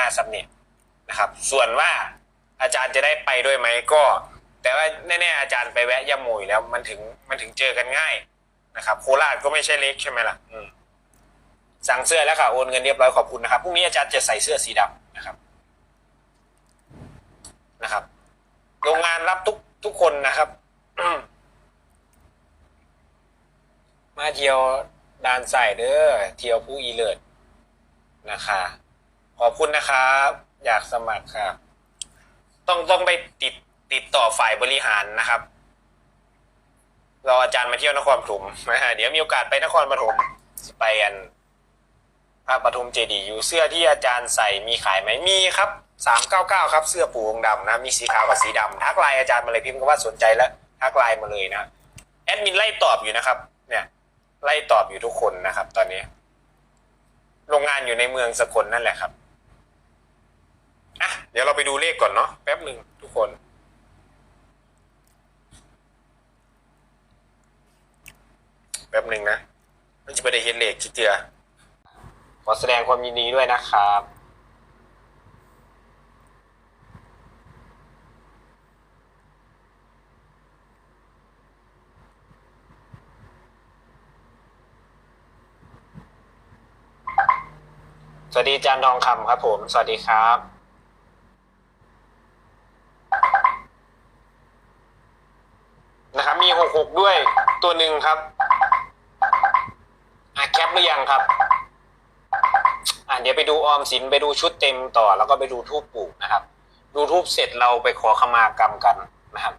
มาสับเนี่ยนะครับ ส่วนว่าอาจารย์จะได้ไปด้วยไหมก็ แต่ว่าแน่ๆอาจารย์ไปแวะย่าโมยแล้วมันถึงมันถึงเจอกันง่ายนะครับ โคราชก็ไม่ใช่เล็กใช่ไหมล่ะสั่งเสื้อแล้วค่ะโอนเงินเรียบร้อยขอบคุณนะครับพรุ่งนี้อาจารย์จะใส่เสื้อสีดำนะครับนะครับ โรงงานรับทุกทุกคนนะครับมาเที่ยวดานใส่เด้อเที่ยวผู้อีเลิศนะคะ ขอบคุณนะครับ อยากสมัครครับ ต้องต้องไปติดติดต่อฝ่ายบริหารนะครับรออาจารย์มาเที่ยวนครปฐมนะฮะเดี๋ยวมีโอกาสไปนครปฐมสิไปอันพระปฐมเจดีย์อยู่เสื้อที่อาจารย์ใส่มีขายไหมมีครับสามเก้าเก้าครับ เสื้อปูวงดำนะ มีสีขาวกับสีดำทักไลน์อาจารย์มาเลยพิมพ์คำว่าสนใจแล้วทักไลน์มาเลยนะแอดมินไล่ตอบอยู่นะครับ เนี่ย ไล่ตอบอยู่ทุกคนนะครับ ตอนนี้ โรงงานอยู่ในเมืองสกลนั่นแหละครับ อะเดี๋ยวเราไปดูเลขก่อนเนาะแป๊บหนึ่งทุกคน แป๊บหนึ่งนะมันจะไปได้เห็นเลขจิเจือขอแสดงความยินดีด้วยนะครับสวัสดีจารย์ทองคำครับผม สวัสดีครับ มีหกหกด้วยตัวหนึ่งครับ อะ คปหรือยังครับ อะเดี๋ยวไปดูออมสินไปดูชุดเต็มต่อ แล้วก็ไปดูทูปปลูกนะครับ ดูทูปเสร็จเราไปขอขมากรรมกันนะครับ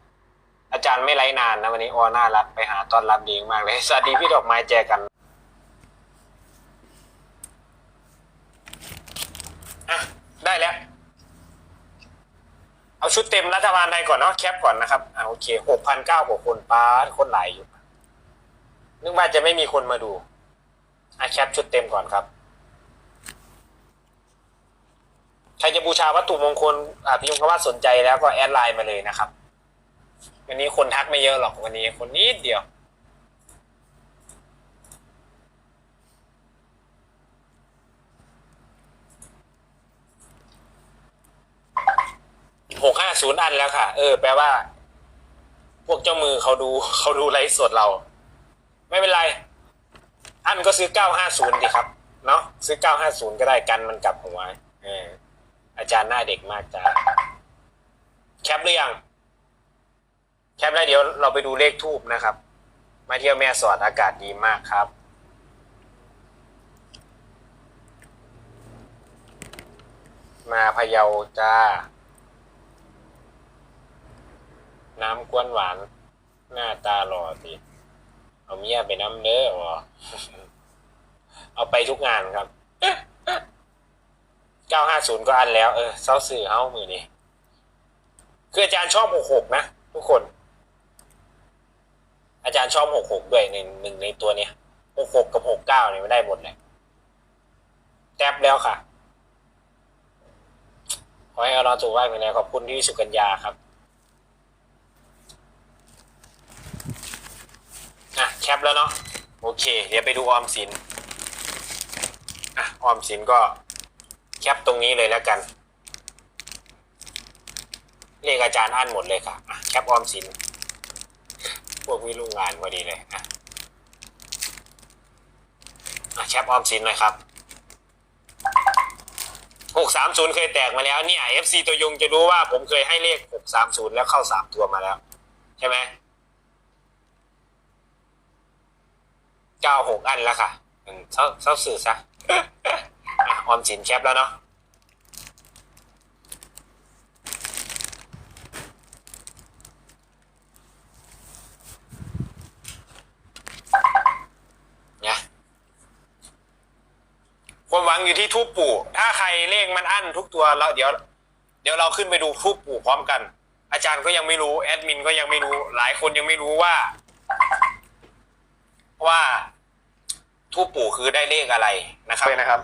อาจารย์ไม่ไร้นานนะวันนี้ออน่ารักไปหาตอนรับดีมากเลยสวัสดีพี่ดอกไม้แจกันอะได้แล้ว เอาชุดเต็มรัฐบาลไทยก่อนเนาะแคปก่อนนะครับอ่าโอเคหกพันเก้ากว่าคนป้าคนไหลอยู่นึกว่าจะไม่มีคนมาดู อะแคปชุดเต็มก่อนครับ ใครจะบูชาวัตถุมงคลอ่าพิมพ์คว่าสนใจแล้วก็แอดไลน์มาเลยนะครับ วันนี้คนทักไม่เยอะหรอกวันนี้คนนิดเดียวหกห้าศูนย์อันแล้วค่ะ เออ แปลว่า พวกเจ้ามือเขาดูเขาดูไลฟ์สดเรา ไม่เป็นไร อันก็ซื้อเก้าห้าศูนย์ดีครับ เนาะซื้อเก้าห้าศูนย์ก็ได้กันมันกลับหัวเอออาจารย์หน้าเด็กมากจ้าแคปหรือยังแคปแล้วเดี๋ยวเราไปดูเลขทูบนะครับ มาเที่ยวแม่สอดอากาศดีมากครับมาพะเยาจ้า น้ำกวนหวาน หน้าตาหล่อสิ เอาเมียไปน้ำเด้อวะ เอาไปทุกงานครับ950ก็อันแล้ว เออเศร้าสื่อเฮ้ามือนี่คืออาจารย์ชอบ66นะทุกคน อาจารย์ชอบ66ด้วยในหนึ่งในตัวเนี้ย66กับ69เนี่ยไม่ได้หมดเลยแทบแล้วค่ะ ขอให้เอาเราถูกไหวไปแล้วขอบคุณที่สุกัญญาครับอะแคปแล้วเนาะโอเค เดี๋ยวไปดูออมสิน ออมสินก็แคปตรงนี้เลยแล้วกัน เลขอาจารย์อ่านหมดเลยค่ะแคปออมสิน พวกวิลุงงานพอดีเลยอะแคปออมสินหน่อยครับหกสามศูนย์เคยแตกมาแล้วเนี่ยเอฟซีตัวยงจะรู้ว่าผมเคยให้เลขหกสามศูนย์แล้วเข้าสามตัวมาแล้ว ใช่ไหมเก้าหกอันแล้วค่ะเศร้าเศร้าสื่อซะ อออมสินแคปแล้วเนาะเนี่ยความหวังอยู่ที่ทูปปู่ ถ้าใครเลขมันอั้นทุกตัวแล้วเดี๋ยว เดี๋ยวเราขึ้นไปดูทูปปู่พร้อมกัน อาจารย์ก็ยังไม่รู้ แอดมินก็ยังไม่รู้ หลายคนยังไม่รู้ว่า ว่า ทูปปู่คือได้เลขอะไรนะครับไปนะครับ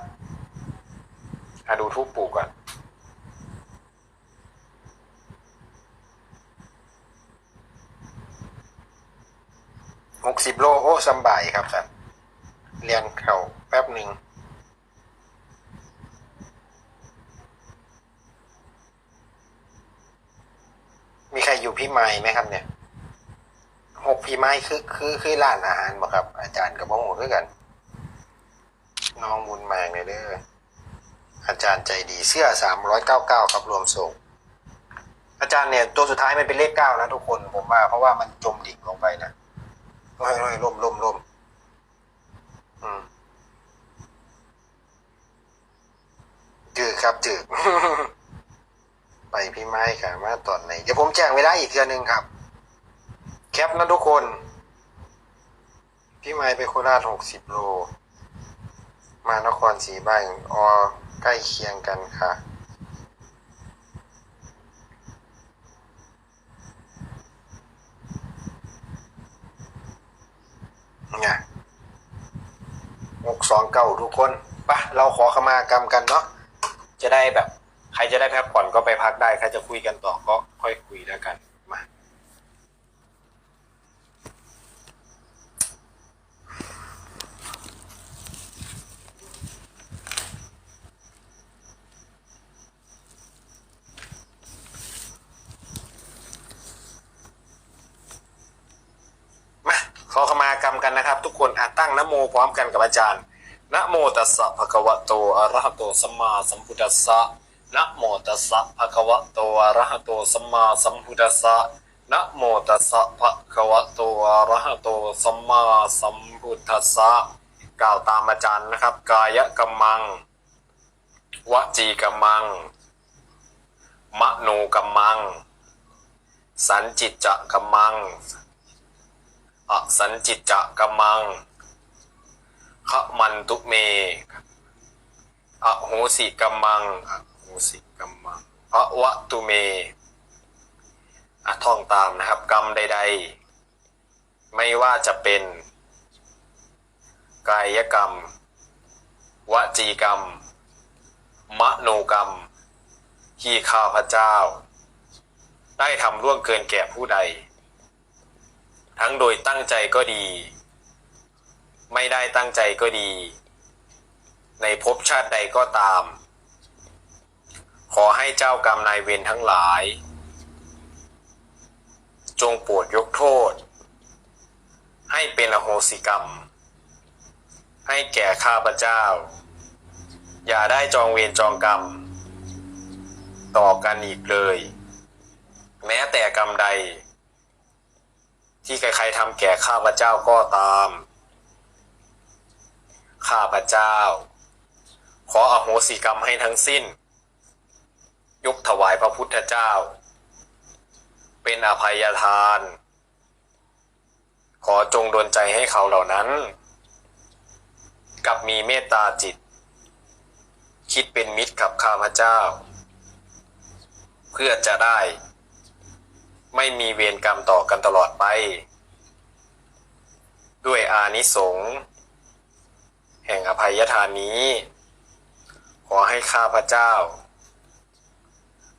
มาดูทูปปู่ก่อนหกสิบโลโอ้สบายครับสันเรียงเข่าแป๊บหนึ่งมีใครอยู่พี่ไม้ไหมครับเนี่ยหกพี่ไม้คือคือคือร้านอาหารบ่ครับ อาจารย์กับบ้องหัวด้วยกัน น้องบุญมากเลยเด้ออาจารย์ใจดีเสื้อสามร้อยเก้าเก้าครับรวมส่ง อาจารย์เนี่ยตัวสุดท้ายมันเป็นเลขเก้านะทุกคนผมว่าเพราะว่ามันจมดิ่งลงไปนะร้อยร้อยล่มล่มล่มอืมจืดครับจืดไปพี่ไม้ค่ะมาตอนไหนเดี๋ยวผมแจ้งไว้ได้อีกเทือนึงครับ แคปนะทุกคน พี่ไม้ไปโคราชหกสิบโล มานครศรีบ้านออใกล้เคียงกันค่ะ เนี่ยหกสองเก้าทุกคนปะเราขอขมากรรมกันเนาะจะได้แบบ ใครจะได้พักผ่อนก็ไปพักได้ ใครจะคุยกันต่อก็ค่อยคุยแล้วกัน มา มาข อขมากรรมกันนะครับ ทุกคนอะตั้งนโมพร้อมกันกับอาจารย์นะโมตัสสะภะคะวะโตอะระหะโตสัมมาสัมพุทธัสสะนะโมตัสสะภะคะวะโตอะระหะโตสัมมาสัมพุทธัสสะนะโมตัสสะภะคะวะโตอะระหะโตสัมมาสัมพุทธัสสะกล่าวตามอาจารย์นะครับ กายกรรมังวจีกรรมังมโนกรรมัง สันจิตจะกรรมัง อสันจิตจะกมมังขมันตุเมอโหสิกมมังอโหสิกมมังพระวะตุเมอท่องตามนะครับ กรรมใด ๆ ไม่ว่าจะเป็น กายกรรม วจีกรรม มโนกรรม ที่ข้าพเจ้า ได้ทำร่วงเกินแก่ผู้ใด ทั้งโดยตั้งใจก็ดี ไม่ได้ตั้งใจก็ดี ในภพชาติใดก็ตาม ขอให้เจ้ากรรมนายเวรทั้งหลาย จงโปรดยกโทษ ให้เป็นอโหสิกรรม ให้แก่ข้าพเจ้า อย่าได้จองเวรจองกรรม ต่อกันอีกเลย แม้แต่กรรมใด ที่ใครๆทำแก่ข้าพเจ้าก็ตาม ข้าพเจ้า ขออโหสิกรรมให้ทั้งสิ้น ยกถวายพระพุทธเจ้า เป็นอภัยทาน ขอจงดลใจให้เขาเหล่านั้น กับมีเมตตาจิต คิดเป็นมิตรกับข้าพเจ้า เพื่อจะได้ ไม่มีเวรกรรมต่อกันตลอดไป ด้วยอานิสงส์แห่งอภัยทานนี้ ขอให้ข้าพเจ้า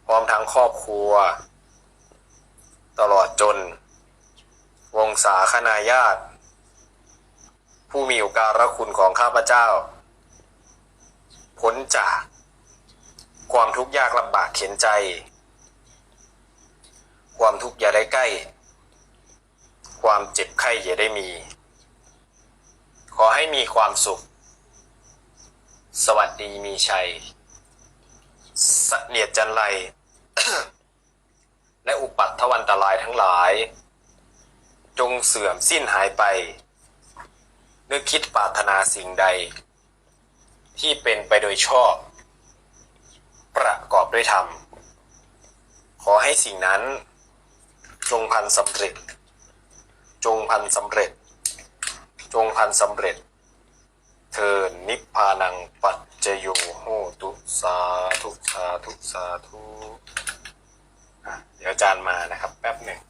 พร้อมทั้งครอบครัว ตลอดจน วงศาคณาญาติ ผู้มีอุการะคุณของข้าพเจ้า พ้นจากความทุกข์ยากลำบากเข็นใจ ใกล้ ความเจ็บไข้อย่าได้มี ขอให้มีความสุข สวัสดีมีชัย สเสนียดจันไร และอุปัตถวันตรายทั้งหลาย จงเสื่อมสิ้นหายไป นึกคิดปรารถนาสิ่งใด ที่เป็นไปโดยชอบ ประกอบด้วยธรรมขอให้สิ่งนั้น จงพันสำเร็จ จงพันสำเร็จ จงพันสำเร็จ เธอนิพพานังปัจจโยโหตุสาธุสาธุสาธุเดี๋ยวอาจารย์มานะครับ แป๊บหนึ่ง